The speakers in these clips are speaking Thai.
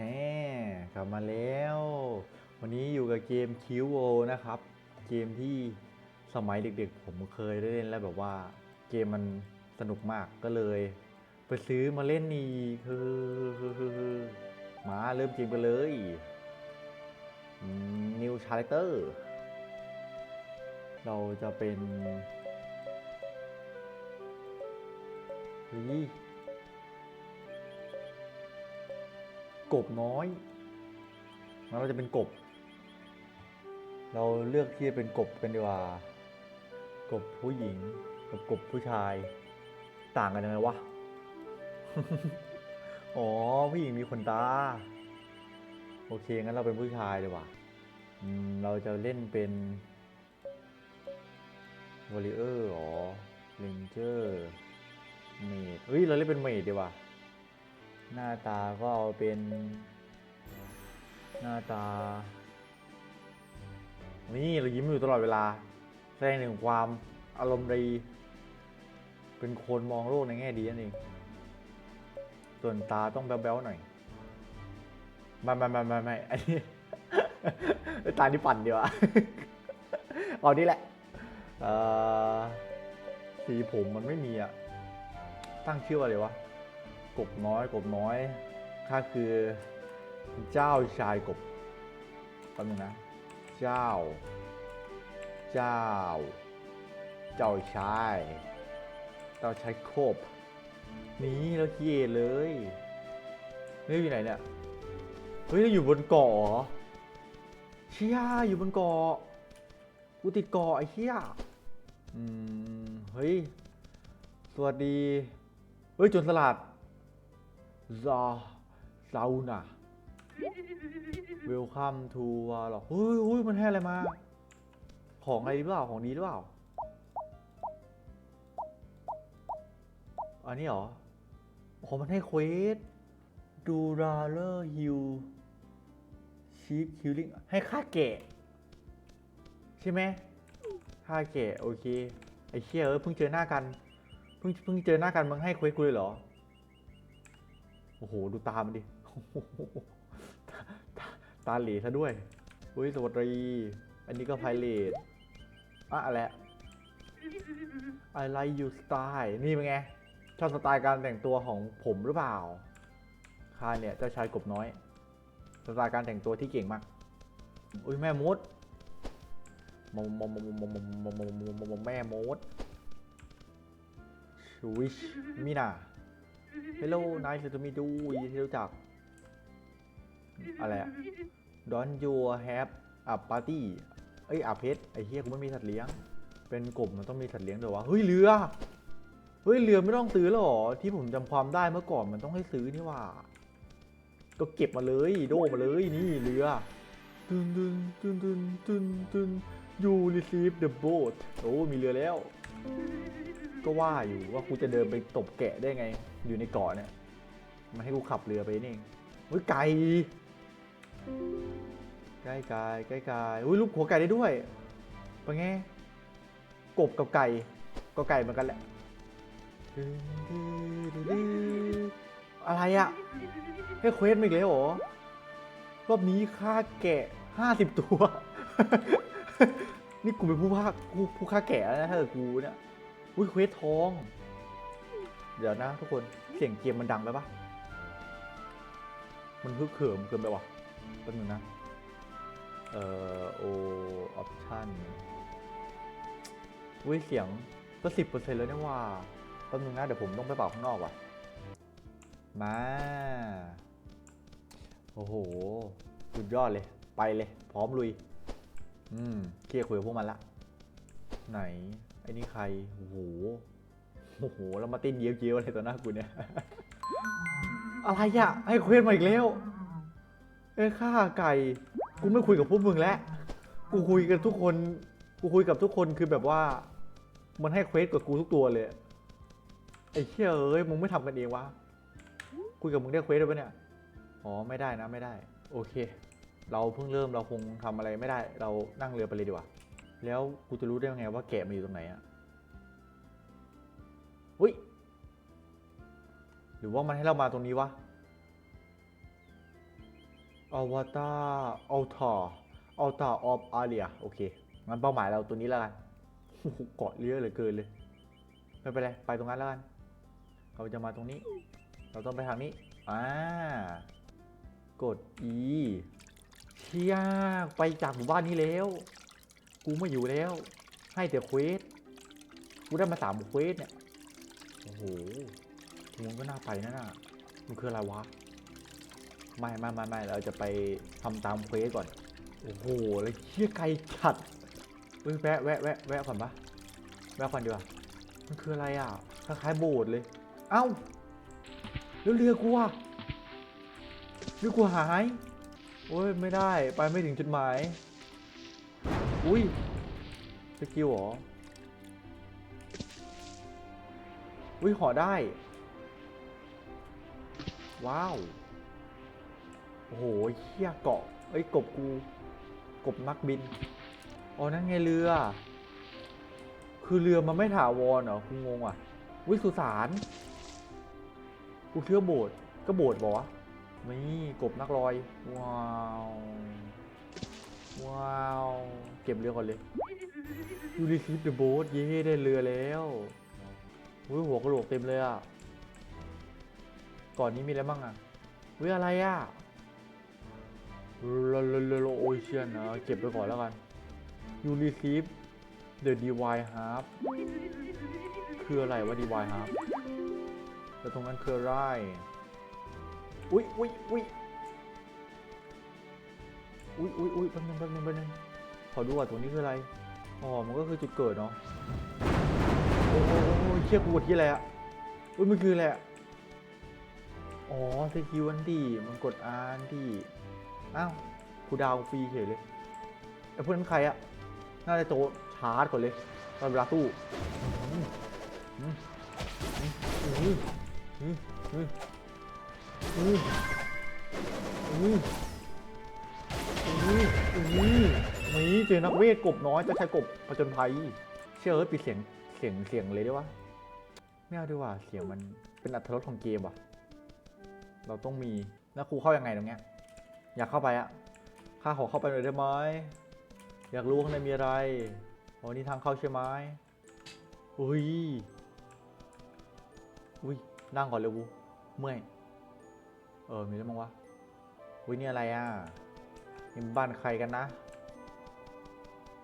แหมกลับมาแล้ว วันนี้อยู่กับเกมคิวโอนะครับ เกมที่สมัยเด็กๆ ผมเคยได้เล่นแล้วแบบว่าเกมมันสนุกมากก็เลย ไปซื้อมาเล่นอีกคือมาเริ่มเกมกันเลยนิวชาร์เตอร์เราจะเป็นเกบน้อยงั้นเราจะเป็นกบ เราเลือกที่จะเป็นกบกันดีกว่า กบผู้หญิงกับกบผู้ชาย ต่างกันยังไงวะ อ๋อผู้หญิงมีขนตา โอเคงั้นเราเป็นผู้ชายดีกว่าเราจะเล่นเป็นวอลเลเยอร์อ๋อเลนเจอร์เมดเฮ้ย เราเล่นเป็นเมดดีกว่า หน้าตาก็เอาเป็น หน้าตา นี่เรายิ้มอยู่ตลอดเวลา แสดงถึงความอารมณ์ดี เป็นคนมองโลกในแง่ดีนั่นเองส่วนตาต้องแบ๊วๆหน่อยไม่ไม่ไม่ไม่ไม่อันนี้ตานี่ปั่นดีกว่าเอานี่แหละสีผมมันไม่มีอะตั้งชื่อว่าอะไรวะ กบน้อย กบน้อยข้าคือเจ้าชายกบแป๊บนึงนะ เจ้า เจ้า เจ้าชาย เจ้าชายโคบนี่เราเกียเลยเฮ้ยอยู่ไหนเนี่ย เฮ้ยเราอยู่บนเกาะเหรอเชี่ยอยู่บนเกาะ กูติดเกาะไอ้เชี่ยอืม เฮ้ย สวัสดี เฮ้ยจนสลัด ซาซาอุน่ะเวลคัมทูวาหรอเฮ้ยเฮ้ยมันให้อะไรมา ของอะไรหรือเปล่า ของดีหรือเปล่า อันนี้เหรอของมันให้เควสดูราเลอร์ฮิลชีฟคิลลิ่งให้ฆ่าแกะ ใช่ไหมฆ่าแกะ โอเค ไอ้เชี่ยเออเพิ่งเจอหน้ากัน เพิ่งเพิ่งเจอหน้ากันมึงให้เควสกูเลยเหรอ โอ้โห ดูตามันดิตาตตาเหล่ซะด้วยเฮ้ยสวัสดี อันนี้ก็ไพเรตอะอะไร I like you style นี่เป็นไง ชอบสไตล์การแต่งตัวของผมหรือเปล่าข้าเนี่ยเจ้าชายกบน้อย สไตล์การแต่งตัวที่เก่งมาก อุ้ยแม่มดมมมมมมมมมมมมแม่มดชวิชมินา Hello nice to meet you ยินดีที่รู้จัก อะไรอะ Don't you have a party เอ้ยอาเพชรไอ้เฮียกูไม่มีสัตว์เลี้ยง เป็นกบมันต้องมีสัตว์เลี้ยงเดี๋ยววะ เฮ้ยเรือ เฮ้ยเรือไม่ต้องซื้อหรอ ที่ผมจำความได้เมื่อก่อนมันต้องให้ซื้อนี่ว่า ก็เก็บมาเลย โดมาเลยนี่เรือตึนตึนตึนตึนตึนตึน you receive the boat โอ้มีเรือแล้ว ก็ว่าอยู่ว่ากูจะเดินไปตบแกะได้ไง อยู่ในเกาะเนี่ย มันให้กูขับเรือไปนี่เองเฮ้ยไก่ไก่ไก่ไก่ไก่อุ้ยลูกหัวไก่ได้ด้วยเป็นไงกบกับไก่ก็ไก่เหมือนกันแหละอะไรอะให้เควสมาอีกแล้วเหรอรอบนี้ฆ่าแกะห้าสิบตัว นี่กูเป็นผู้ฆ่าผู้ผู้ฆ่าแกะแล้วนะถ้าเกิดกูเนี่ยอุ้ยเควสทอง เดี๋ยวนะ ทุกคนเสียงเกมมันดังไปปะมันฮึกเหิมเกินไปวะแป๊บนึงนะ เอ่อโอออปชั่นอุ้ยเสียงก็สิบเปอร์เซ็นต์แล้วเนี่ยว่าแป๊บนึงนะ เดี๋ยวผมต้องไปเป่าข้างนอกว่ะ มา โอ้โห สุดยอดเลย ไปเลย พร้อมลุย อืมเคลียร์คุยกับพวกมันละ ไหน ไอ้นี่ใคร โอ้โห โอ้โหแล้วมาเต้นเยี้ยวๆอะไรต่อหน้ากูเนี่ย อะไรอะให้เควสมาอีกแล้วเอ้ยฆ่าไก่ กูไม่คุยกับพวกมึงแล้ว กูคุยกับทุกคน กูคุยกับทุกคนคือแบบว่า มันให้เควสกับกูทุกตัวเลย ไอ้เชี่ยเอ้ยมึงไม่ทำกันเองวะ คุยกับมึงได้เควสได้ปะเนี่ย อ๋อไม่ได้นะไม่ได้ โอเค เราเพิ่งเริ่มเราคงทำอะไรไม่ได้ เรานั่งเรือไปเลยดีกว่า แล้วกูจะรู้ได้ยังไงว่าแกะมันอยู่ตรงไหนอะ อุ้ย หรือว่ามันให้เรามาตรงนี้วะ อวตารอัลทาอัลทาออฟอาเรียโอเค งั้นเป้าหมายเราตัวนี้แล้วกันเกาะเยอะเหลือเกินเลย ไม่เป็นไร ไปตรงนั้นแล้วกัน เราจะมาตรงนี้ เราต้องไปทางนี้ อ่า กด E เชี่ยไปจากหมู่บ้านนี้แล้ว กูไม่อยู่แล้ว ให้แต่เควส กูได้มาสามเควสเนี่ย โอ้โหมันก็น่าไปนะน่ะ มันคืออะไรวะ ไม่ไม่ไม่ไม่เราจะไปทำตามเควสก่อน โอ้โห แล้วเชี่ยไกลจัดเฮ้ยแวะแวะแวะแวะก่อนปะแวะก่อนดีกว่า มันคืออะไรอะ คล้ายๆโบสถ์เลย เอ้าแล้วเรือกูอะเรือกูหาย โอ้ยไม่ได้ ไปไม่ถึงจุดหมาย อุ้ยสกิลหรอ อุ้ยห่อได้ ว้าว โอ้โหเฮียเกาะเอ้ยกบกู กบนักบิน อ๋อ นั่นไงเรือ คือเรือมันไม่ถาวรเหรอกูงงอะวิสุสานกูเชื่อโบสถ์ก็โบสถ์บอกวะนี่กบนักลอย ว้าว ว้าว เก็บเรือก่อนเลยยูริซิฟเดอะโบ๊ทเย้ได้เรือแล้ว อุ้ยหัวกระโหลกเต็มเลยอะ ก่อนนี้มีอะไรบ้างอะอุ้ยอะไรอะลลลลโอเชียนนะเก็บไปก่อนแล้วกันยูริซิฟเดอะดีวายฮาร์คืออะไรวะดีวายฮาร์แล้วตรงนั้นคืออะไรอุ้ยอุ้ยอุ้ยอุ้ยอุ้ยอุ้ยแป๊บนึงแป๊บนึงแป๊บนึงขอดูว่าตรงนี้คืออะไร อ๋อ มันก็คือจุดเกิดเนาะ โอ้โหเชื่ยกูกดที่อะไรอะอุ้ยมันคืออะไรอ๋อสกิลอันดีมันกดอันดีอ้าวคูดาวฟรีเฉยเลยไอ้พวกนั้นใครอะ น่าจะโตชาร์จก่อนเลยตอนเวลาสู้นี่เจอนักเวทกบน้อยจะใช้กบผจญภัย เชื่อเอิร์ธปิดเสียง สียงเสียงเลยได้วะไม่เอาดีกว่าเสียงมันเป็นอัตรสของเกมว่ะ เราต้องมีแล้วครูเข้ายังไงตรงเนี้ย อยากเข้าไปอะข้าขอเข้าไปหน่อยได้ไหมอยากรู้ข้างในมีอะไรโอ๋อนี่ทางเข้าใช่ไหมอุ้ยอุ้ยนั่งก่อนเร็วกูเมื่อยเออมีอะไรบ้างวะอุ้ยนี่อะไรอะนี่บ้านใครกันนะ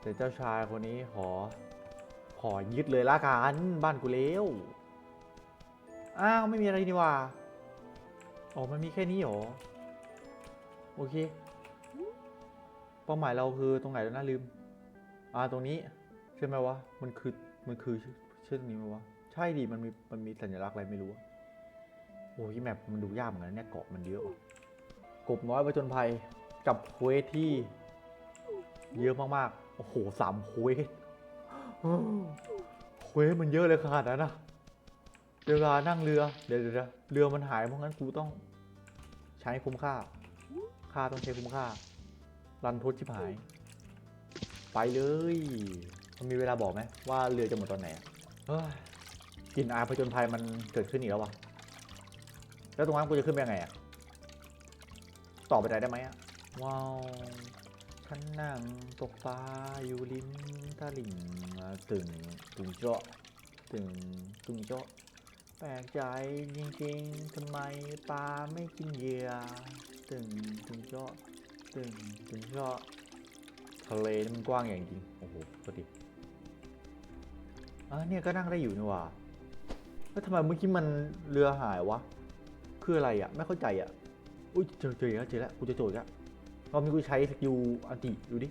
แต่เจ้าชายคนนี้ขอ ขอยึดเลยละกันบ้านกูเร็วอ้าวไม่มีอะไรนี่ว่าอ๋อมันมีแค่นี้เหรอโอเคเป้าหมายเราคือตรงไหนแล้วนะลืม อ่าตรงนี้ใช่ไหมวะมันคือมันคือชื่อชื่อตรงนี้ไหมวะใช่ดิมันมีมันมีสัญลักษณ์อะไรไม่รู้โอ้ยแมปมันดูยากเหมือนกันเนี่ยเกาะมันเยอะว่ะกบน้อยประจนภัยกับเควสที่ เยอะมากๆ โอ้โหสามเควส เควสมันเยอะเลยขนาดนั้นนะเวลานั่งเรือ เดี๋ยวเดี๋ยวเรือมันหายเพราะงั้นกูต้อง ใช้คุ้มค่า ค่าต้องใช้คุ้มค่า รันทดชิบหาย ไปเลย มันมีเวลาบอกไหมว่าเรือจะหมดตอนไหนอะเฮ้ยกลินอายผจญภัยมันเกิดขึ้นอีกแล้ววะแล้วตรงนั้นกูจะขึ้นไปยังไงอะต่อไปได้ได้ไหมอะว้าว ขันนั่งตกปลาอยู่ริมตลิ่งตึงตึงเจาะตึงตึงเจาะแปลกใจจริงๆทำไมปลาไม่กินเหยื่อตึงตึงเจาะตึงตึงเจาะทะเลมันกว้างอย่างจริงโอ้โหสวัสดีอะเนี่ยก็นั่งได้อยู่นี่หว่าแล้วทำไมเมื่อกี้มันเรือหายวะ คืออะไรอะ ไม่เข้าใจอะ อุ้ยเจอเจอแล้วเจอแล้วกูจะโจยแล้ว อบนี้กูใช้สกิลอันติดูดิ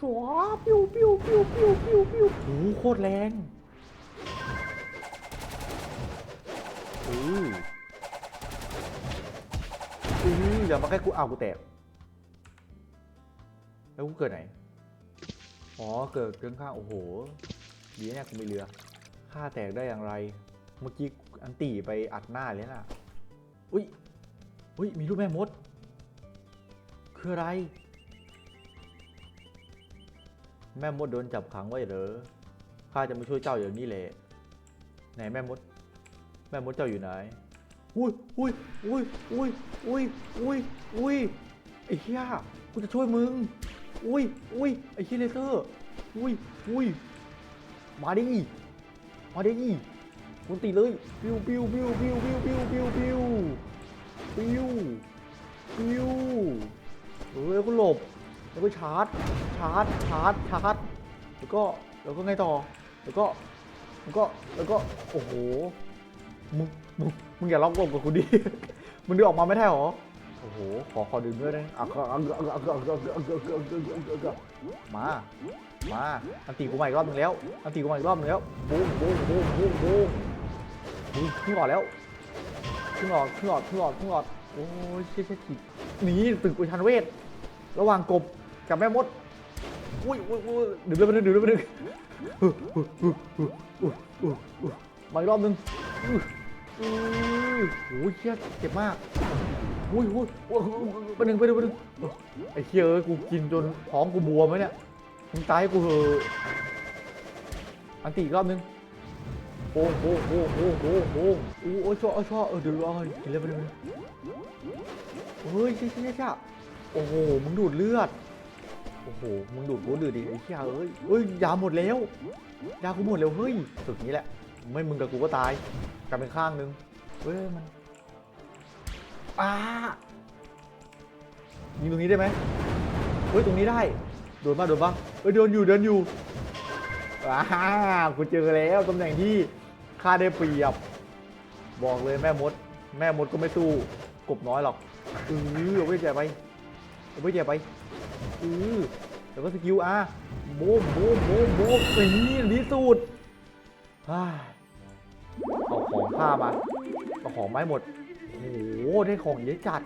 จ้วปิ้วปิ้วปิ้วปิ้วปิ้วปิ้วโอ้โหโคตรแรงอืออืออย่ามาใกล้กูอ้าวกูแตก แล้วกูเกิดไหน อ๋อ เกิดเกินข้างโอ้โห ดีนะเนี่ยกูมีเรือค่าแตกได้อย่างไร เมื่อกี้อันตีไปอัดหน้าเลยน่ะ อุ้ย อุ้ย มีรูปแม่มด คืออะไร แม่มดโดนจับขังไว้เหรอข้าจะมาช่วยเจ้าอย่างนี้แหละไหนแม่มด แม่มดเจ้าอยู่ไหนอุ้ยอุ้ยอุ้ยอุ้ยอุ้ยอุ้ยอุ้ยไอ้เหี้ยกูจะช่วยมึงอุ้ยอุ้ยไอ้เหี้ยเลเซอร์อุ้ยอุ้ยมาดิมาดิคุณตีเลยปิ้วปิ้วปิ้วปิ้วปิ้วปิ้วปิ้วปิ้วปิ้วปิ้ว ออแล้วก็หลบ แล้วก็ชาร์จ ชาร์จ ชาร์จ ชาร์จ แล้วก็ แล้วก็ไงต่อ แล้วก็ แล้วก็ แล้วก็ โอ้โห มึง มึง มึงอย่าล็อกหลบกับกูดิ มึงดึงออกมาไม่ได้หรอ โอ้โห ขอ ขอดึงด้วยนะอะก็มา มาอันตีกูใหม่รอบนึงแล้วอันตีกูใหม่รอบนึงแล้วบูมบูมบูมบูมบูมขึ้นหลอดแล้วขึ้นหลอดขึ้นหลอดขึ้นหลอดขึ้นหลอดโอ้ยเชี่ยเชี่ยนี่ตึกอุชันเวท ระหว่างกบกับแม่มดอุ้ยอุ้ยอุ้ยดึงเลยไปดึงดึงเลยไปดึงมาอีกรอบหนึงอุ้ยโอ้ยเชี่ยเจ็บมากอุ้ยอุ้ยไปหนึ่งไปหนึ่งไปหนึ่งไอ้เชี่ยเอ้ยกูกินจนท้องกูบวมไหมเนี่ยมึงตายกูเหอะอันตีอีกรอบหนึงโป้โป้งโป้โป้งโป้โป้งอู้โอ้ชอบโอ้ชอบเออเดี๋ยวเอากินเลยไปหนึ่งเฮ้ยเชี่ยเชี่ยเชี่ยเชี่ย โอ้โห มึงดูดเลือด โอ้โห มึงดูดกูดูดดิไอ้เชี่ยเอ้ยเอ้ย ยาหมดแล้ว ยากูหมดแล้วเฮ้ย สุดนี้แหละ ไม่มึงกับกูก็ตายกลายเป็นข้างนึง เฮ้ย มันอ้ายิงตรงนี้ได้ไหมเฮ้ย ตรงนี้ได้ โดนป่ะโดนป่ะเฮ้ยเดินอยู่เดินอยู่อ้ากูเจอแล้วตำแหน่งที่ค่าได้เปรียบ บอกเลยแม่มด แม่มดก็ไม่สู้ กบน้อยหรอกเออเอาไว้แจไป เอาไว้แจไปเออแล้วก็สกิลอะโบมโบมโบมโบมนี่ที่สุดฮ่าเอาของข้ามาเอาของมาให้หมด โอ้โห ได้ของเยอะจัด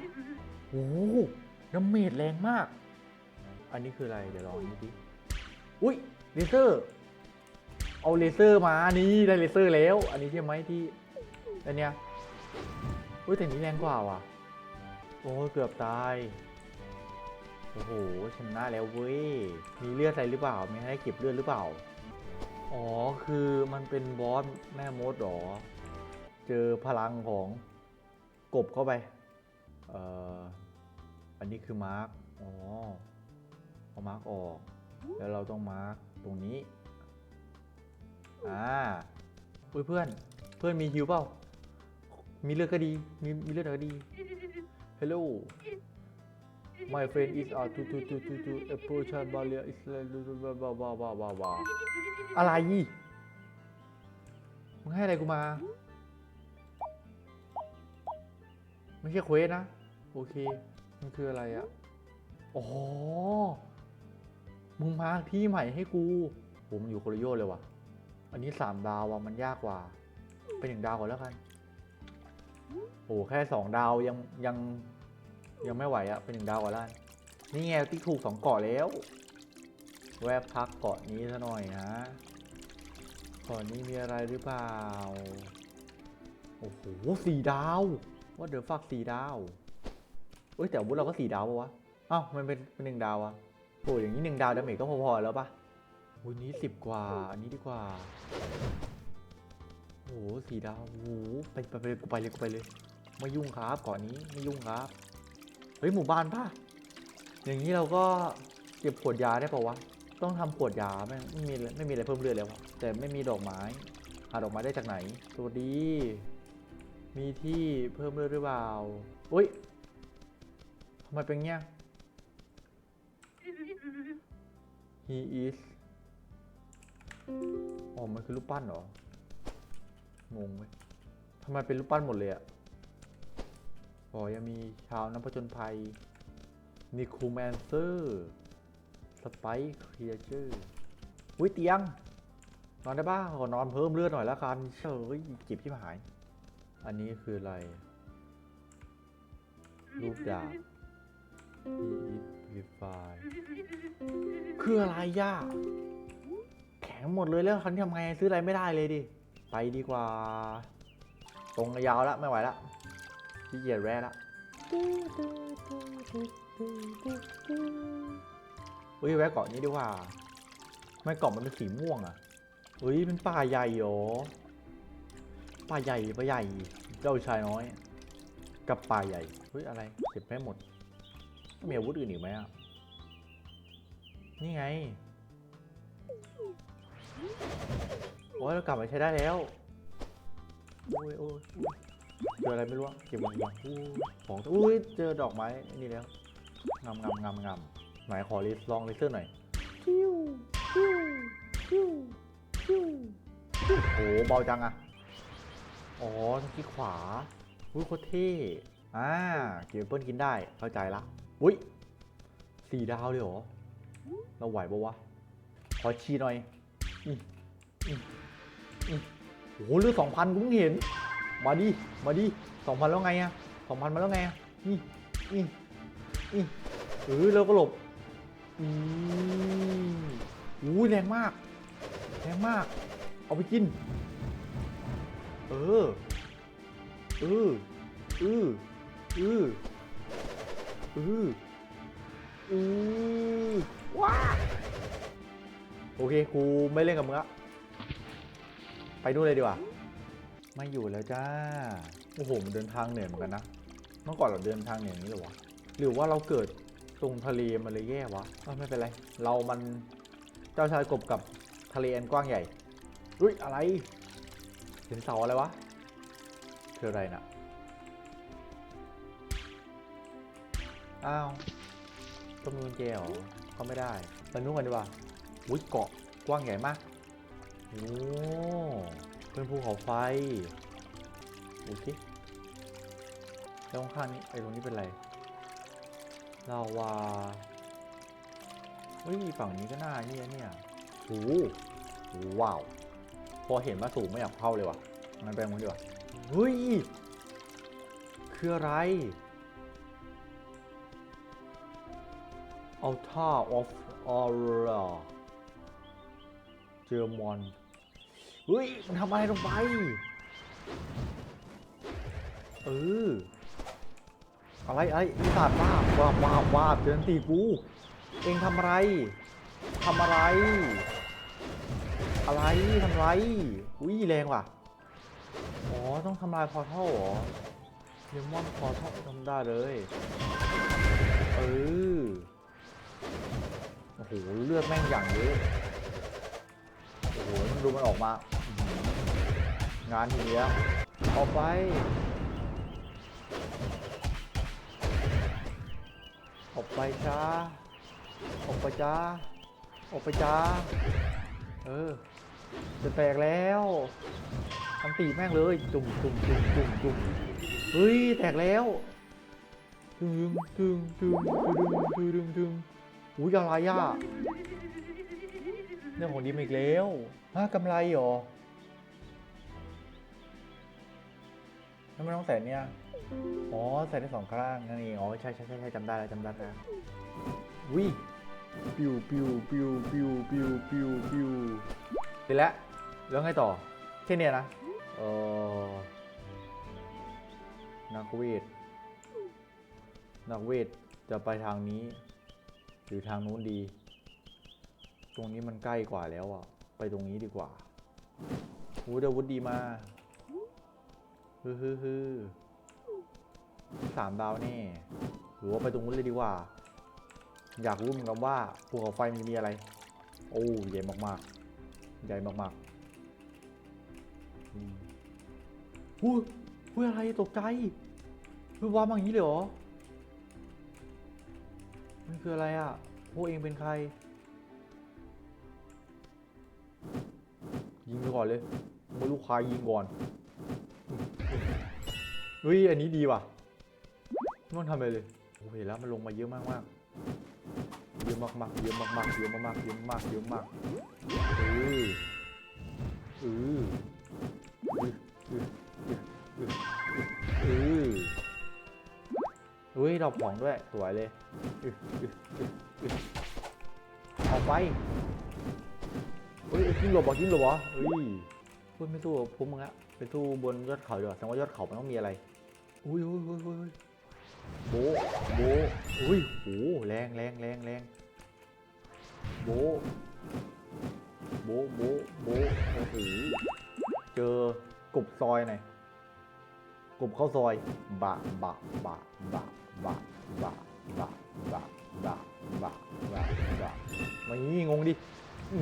โอ้โหน้ำเมดแรงมาก อันนี้คืออะไร เดี๋ยวลองดูดิอุ้ยเลเซอร์ เอาเลเซอร์มานี่ได้เลเซอร์แล้ว อันนี้ใช่ไหมที่อันเนี้ยอุ้ยแต่นี้แรงกว่าว่ะ โอ้ยเกือบตาย โอ้โหชนะแล้วเว้ย มีเลือดอะไรหรือเปล่า มีให้เก็บเลือดหรือเปล่า อ๋อ คือมันเป็นบอสแม่มดเหรอ เจอพลังของกบเข้าไป เอ่อ อันนี้คือมาร์กอ๋อ เอามาร์กออก แล้วเราต้องมาร์กตรงนี้ อ่าอุ้ยเพื่อน เพื่อนมีฮิวเปล่า มีเลือดก็ดี มีมีเลือดก็ดี Hello My friend is a to to to to to approach barrier is บาบาบาบาบาบาอะไรมึงให้อะไรกูมา ไม่ใช่เควสนะ โอเค มันคืออะไรอะอ๋อ มึงมาที่ใหม่ให้กูผมนอยู่โคโรโยเลยว่ะ อันนี้สามดาวว่ะมันยากกว่า เป็นหนึ่งดาวก่อนแล้วกัน โอ้แค่สองดาวยังยัง ยังไม่ไหวอะเป็นหนึ่งดาวก่อนแล้วนนี่ไงติ๊กถูกสองเกาะแล้ว แวะพักเกาะนี้ซะหน่อยนะเกาะนี้มีอะไรหรือเปล่า โอ้โหสี่ดาว ว่าเดี๋ยวฝากสี่ดาวเอ้ยแต่อาวุธเราก็สี่ดาวปะวะอ้าวมันเป็นเป็นหนึ่งดาวอะโอ้ยอย่างนี้หนึ่งดาวดาเมจก็พอๆแล้วปะวันนี้สิบกว่า อันนี้ดีกว่า โอ้โหสี่ดาวโอ้โหไปไปไปเลยกูไปเลยกูไปเลย ไม่ยุ่งครับเก่อนนี้ไม่ยุ่งครับ เฮ้ยหมู่บ้านป่ะ อย่างนี้เราก็เก็บขวดยาได้ป่าวะ ต้องทำขวดยาไม่ไม่มีไม่มีอะไรเพิ่มเลือดแล้วะแต่ไม่มีดอกไม้หาดอกไม้ได้จากไหนสวัสดี มีที่เพิ่มเลือดหรือเปล่าอุ้ยทำไมเป็นเงี้ย he is อ๋อ มันคือรูปปั้นเหรอ งงไหมทำไมเป็นรูปปั้นหมดเลยอะ โอ๋อยังมีชาวนักผจญภัยนิคูแมนเซอร์สไปค์ครีเอเจอร์อุ้ยเตียง นอนได้บ้างขอนอนเพิ่มเลือดหน่อยแล้วกันเฉยจิบที่หาย อันนี้คืออะไรรูปดาบ Heat Purify คืออะไรย่าแข็งหมดเลยแล้วคันทำไงซื้ออะไรไม่ได้เลยดิ ไปดีกว่า ตรงยาวแล้วไม่ไหวแล้ว พี่เกียจแร่ละเฮ้ยแวะเกาะนี้ดีกว่า ไม่เกาะมันเป็นสีม่วงอะเฮ้ยเป็นป่าใหญ่เหรอป่าใหญ่ป่าใหญ่ เจ้าชายน้อย กับป่าใหญ่เฮ้ยอะไรเก็บไม่หมด มีอาวุธอื่นอีกไหมอะ นี่ไง โอ้ยเรากลับมาใช้ได้แล้ว โอ้ยโอ้ย เจออะไรไม่รู้อะเก็บวางวางอู้ของอุ้ยเจอดอกไม้นี่แล้วงามงามงามงามไหนขอลิสลองลิเซอร์หน่อยฟิวฟิวฟิวฟิวฟิวโอ้โหเบาจังอะอ๋อต้องคลิกขวาอุ้ยโคตรเท่อ่าเก็บแอปเปิ้ลกินได้เข้าใจละอุ้ยสี่ดาวเลยเหรอเราไหวปะวะขอชีหน่อยอืมอืมอืมโอ้โหเลือดสองพันกูเพิ่งเห็น มาดิ มาดิสองพันแล้วไงอะสองพันมาแล้วไงอะนี่นี่นี่เออแล้วก็หลบอืมอู้ยแรงมาก แรงมาก เอาไปกิน เออ เออเออเออเอออือว้าโอเคกูไม่เล่นกับมึงละไปนู่นเลยดีกว่า ไม่อยู่แล้วจ้า โอ้โหมันเดินทางเหนื่อยเหมือนกันนะ เมื่อก่อนเราเดินทางเหนื่อย่างนี้เหรอวะ หรือว่าเราเกิดตรงทะเลมันเลยแย่วะไม่เป็นไร เรามันเจ้าชายกบกับทะเลอันกว้างใหญ่ อุ้ยอะไร เห็นเสาอะไรวะคืออะไรนะอ้าวต้องมีกุญแจเหรอก็ไม่ได้ไปนู่นกันดีกว่าอุ้ยเกาะกว้างใหญ่มาก โอ้ เป็นภูเขาไฟดูสิแล้วข้างนี้ไอ้ตรงนี้เป็นอะไรลาวาเฮ้ยฝั่งนี้ก็น่าเนี่ยเนี่ยโอ้โหว้าว พอเห็นมาสูงไม่อยากเข้าเลยว่ะงั้นไปตรงนู้นดีกว่าเฮ้ย คืออะไร Altar of Aura เจอมอน เฮ้ยมันทำอะไรลงไป เออ อะไรอะไรอีสานวาบวาบวาบวาบเจอตีกู เองทำอะไรทำอะไร อะไรทำไร อุ้ยแรงว่ะ อ๋อ ต้องทำลายพอร์ทัลเหรอเดมอนพอร์ทัลทำได้เลย เออ โอ้โห เลือดแม่งอย่างเยอะ โอ้โหมันดูมันออกมา งานทีเดียออกไป ออกไปจ้า ออกไปจ้า ออกไปจ้า เออ จะแตกแล้วทำตีแม่งเลย จุ่มจุ่มจุ่มจุ่มจุ่มเฮ้ย แตกแล้วตึงตึงตึงตึงตึงตึงตึงอุ้ยอะไรอะ เรื่องของดีมอีกแล้วฮะกำไรเหรอทำไมต้องใส่เนี่ย อ๋อ ใส่ได้สองข้างนั่นเองอ๋อ ใช่ใช่ใช่ใช่จำได้แล้วจำได้แล้ววิปิวปิวปิวปิวปิวปิวปิวเสร็จแล้วแล้วไงต่อแค่เนี้ยนะเออนักเวท นักเวทจะไปทางนี้ หรือทางนู้นดี ตรงนี้มันใกล้กว่าแล้วอะ ไปตรงนี้ดีกว่าวูดอาวุธดีมาฮือฮือฮือสามดาวแน่หรือว่าไปตรงนู้นเลยดีกว่า อยากรู้เหมือนกันว่าภูเขาไฟมันมีอะไร โอ้ใหญ่มากๆ ใหญ่มากๆอืมอุ้ยอุ้ยอะไรตกใจเฮ้ยว่ามาอย่างนี้เลยเหรอ มันคืออะไรอะพวกเองเป็นใคร ไปก่อนเลยไม่รู้ใครยิงก่อนเฮ้ยอันนี้ดีว่ะไม่ต้องทำอะไรเลยโอ้เห็นแล้วมันลงมาเยอะมากมากเยอะมากมากๆเยอะมากมากๆเยอะมากมากๆเยอะมากเยอะมากเออเออเออเออเฮ้ยดอกของด้วยสวยเลยเออเออเออเอาไป ยกินหลบบอกกินหลบเหรอเฮ้ยพูดไม่สู้ผมมึงอะไปสู้บนยอดเขาดีกว่าแสดงว่ายอดเขามันต้องมีอะไรอุ้ยอุ้ยอุ้ยอุ้ยโบโบอุ้ยโหแรงแรงแรงแรงโบโบโบโบโอ้โหเจอกบซอยหน่อยกบเข้าซอยบะบะบะบะบะบะบะบะนี่งงดิ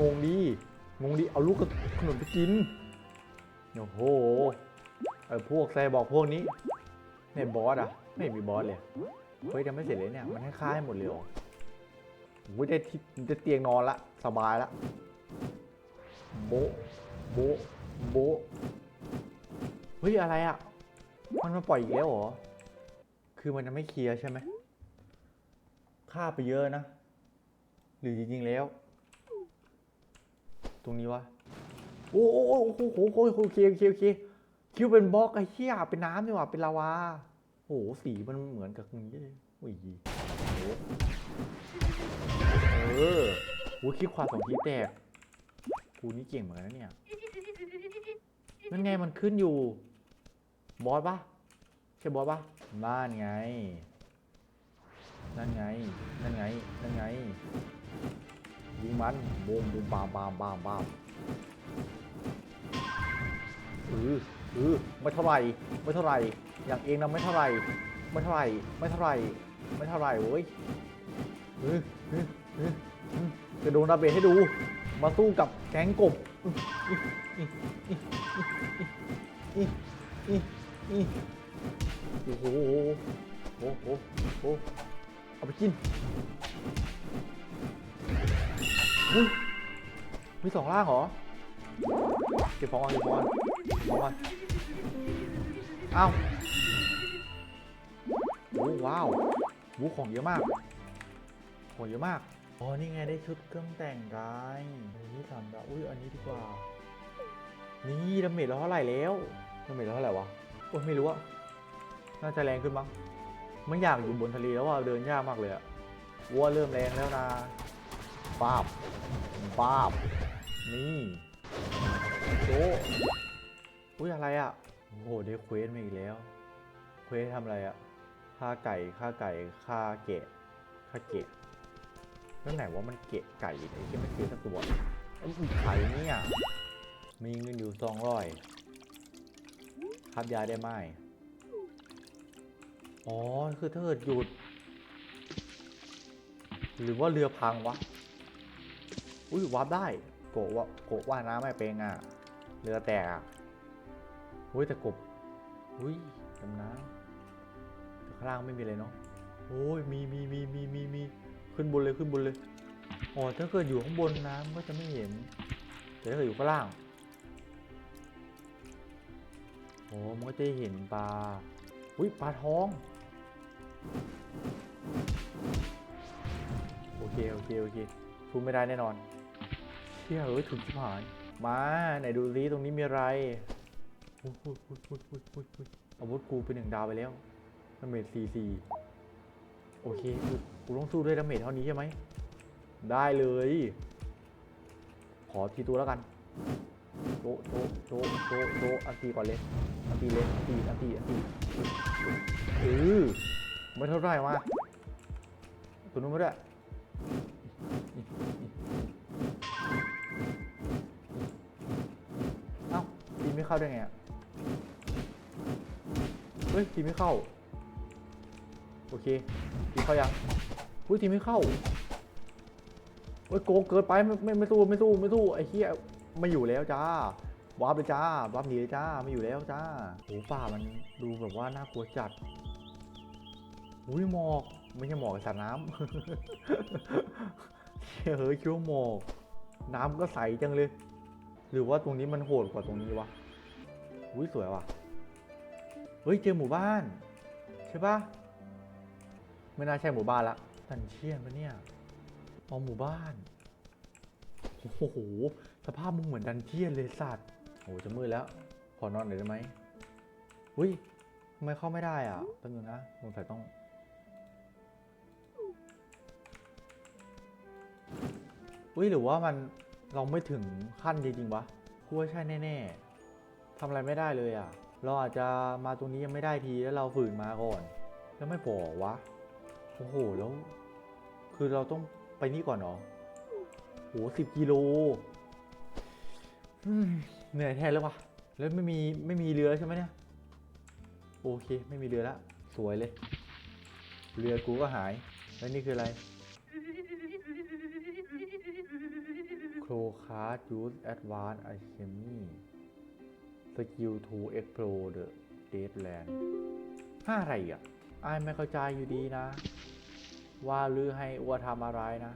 งงดิ งงดิ เอาลูกขนมไปกิน โอ้โหไอ้พวกแซบอกพวกนี้เนี่ยบอสอะไม่มีบอสเลย เฮ้ยยังไม่เสร็จเลยเนี่ย มันให้ค่าให้หมดเลยเหรอโอ้ยได้ที่ได้เตียงนอนละ สบายละ โบโบโบเฮ้ย อะไรอะมันมาปล่อยอีกแล้วเหรอ คือมันจะไม่เคลียร์ใช่ไหมฆ่าไปเยอะนะ หรือจริงๆแล้ว ตรงนี้วะโอ้โอ้โอ้โอ้โหโอ้โหโอเคโอเคโอเคคิวเป็นบล็อกไอ้เหี้ยเป็นน้ำดีกว่าเป็นลาวาโอ้โหสีมันเหมือนกับตรงนี้เลยโอ้ยโอ้โหเออโอ้คิดขวาสองทีแตกกูนี่เก่งเหมือนกันนะเนี่ยนั่นไงมันขึ้นอยู่ บอสปะใช่บอสปะบ้านไง นั่นไง นั่นไง นั่นไง ยิงมันบูมบูมบามบามบามบามเออเออไม่เท่าไรไม่เท่าไรอย่างเองนะไม่เท่าไรไม่เท่าไรไม่เท่าไรไม่เท่าไรโว้ยเออเออเออเอจะโดนดาเบจให้ดู มาสู้กับแก๊งกบโอ้โหโอ้โหโอ้โหเอาไปกิน อุ๊ยมีสองล่างเหรอ เก็บของก่อนเก็บของก่อนเก็บของก่อนอ้าวโอ้ว้าววูของเยอะมาก ของเยอะมาก อ๋อ นี่ไงได้ชุดเครื่องแต่งกายโอ้นี่ทำแบบอุ้ย อันนี้ดีกว่า นี่ดาเมจเราเท่าไหร่แล้วดาเมจเราเท่าไหร่วะโอ้ยไม่รู้อะน่าจะแรงขึ้นมั้ง ไม่อยากอยู่บนทะเลแล้วว่าเดินยากมากเลยอะวัวเริ่มแรงแล้วนะ ป้าบป้าบนี่โจอุ้ยอะไรอะ โอ้โหได้เควสมาอีกแล้ว เควสทำอะไรอะฆ่าไก่ฆ่าไก่ฆ่าเกะฆ่าเกะแล้วไหนว่ามันเกะไก่ไอ้ที่ไม่คือสักตัวไอ้อีไข่เนี่ยมีเงินอยู่สองร้อยครับยาได้ไหมอ๋อ คือถ้าเกิดหยุด หรือว่าเรือพังวะ อุ้ยวาร์ปได้โกว่าโกะว่าน้ำไม่เป็นอะเรือแตกอะอุ้ยแต่กบอุ้ยดำน้ำแต่ข้างล่างไม่มีเลยเนาะโอ้ยมีมีมีมีมีมีขึ้นบนเลยขึ้นบนเลยอ๋อถ้าเกิดอยู่ข้างบนน้ำก็จะไม่เห็นแต่ถ้าเกิดอยู่ข้างล่างโอ้มันก็จะเห็นปลาอุ้ยปลาท้องโอเคโอเคโอเคทูไม่ได้แน่นอน ชี่ยเอ้ยถึงชิบหาย มาไหนดูซิตรงนี้มีอะไรอุ๊ยอุ๊ยอุ๊ยอุ๊ยอุ๊ยอุ๊ยอุ๊ยอาวุธกูเป็นหนึ่งดาวไปแล้วดาเมจสี่สี่โอเคกูกูต้องสู้ด้วยดาเมจเท่านี้ใช่ไหม ได้เลย ขอทีตัวแล้วกันโจะโจะโจะโจะโจะอันตีก่อนเลยอันตีเลยอันตีอันตีอันตีเออไม่เท่าไหร่มาตัวนู้นไม่ได้ เข้าได้ไงอะเฮ้ยทีไม่เข้า โอเคทีเข้ายังอุ้ยทีไม่เข้าเฮ้ยโกงเกินไปไม่ไม่ไม่สู้ไม่สู้ไม่สู้ไอ้เหี้ยไม่อยู่แล้วจ้าวาร์ปเลยจ้าวาร์ปหนีเลยจ้าไม่อยู่แล้วจ้าโอ้ป่ามันดูแบบว่าน่ากลัวจัดอุ้ยหมอกไม่ใช่หมอกสัตว์น้ำเฮ้ยคิดว่าหมอกน้ำก็ใสจังเลย หรือว่าตรงนี้มันโหดกว่าตรงนี้วะ อุ้ยสวยว่ะ เฮ้ยเจอหมู่บ้าน ใช่ปะไม่น่าใช่หมู่บ้านละดันเชียนปะเนี่ยมองหมู่บ้าน โอ้โห สภาพมึงเหมือนดันเจียนเลยสัตว์โอ้จะมืดแล้ว ขอนอนหน่อยได้ไหมอุ้ยทำไมเข้าไม่ได้อะแป๊บนึงนะสงสัยต้องอุ้ยหรือว่ามันเราไม่ถึงขั้นจริงๆวะกูว่าใช่แน่ๆ ทำอะไรไม่ได้เลยอะ เราอาจจะมาตรงนี้ยังไม่ได้ทีแล้วเราฝืนมาก่อน แล้วไม่บอกวะโอ้โหแล้ว คือเราต้องไปนี่ก่อนเหรอโหสิบกิโลเหนื่อยแทนแล้ววะแล้วไม่มีไม่มีเรือใช่ไหมเนี่ยโอเค ไม่มีเรือล้วสวยเลย เรือกูก็หาย แล้วนี่คืออะไร Pro Card Use สกิล to explore the Deadland ห้าอะไรอะไอ้ไม่เข้าใจอยู่ดีนะ ว่าลือให้อัวทำอะไรนะ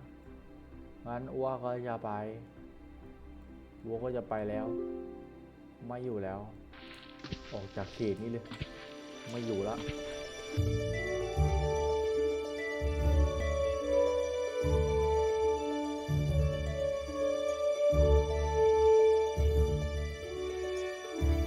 งั้นอัวก็จะไปอัวก็จะไปแล้ว ไม่อยู่แล้ว ออกจากเขตนี้เลย ไม่อยู่แล้ว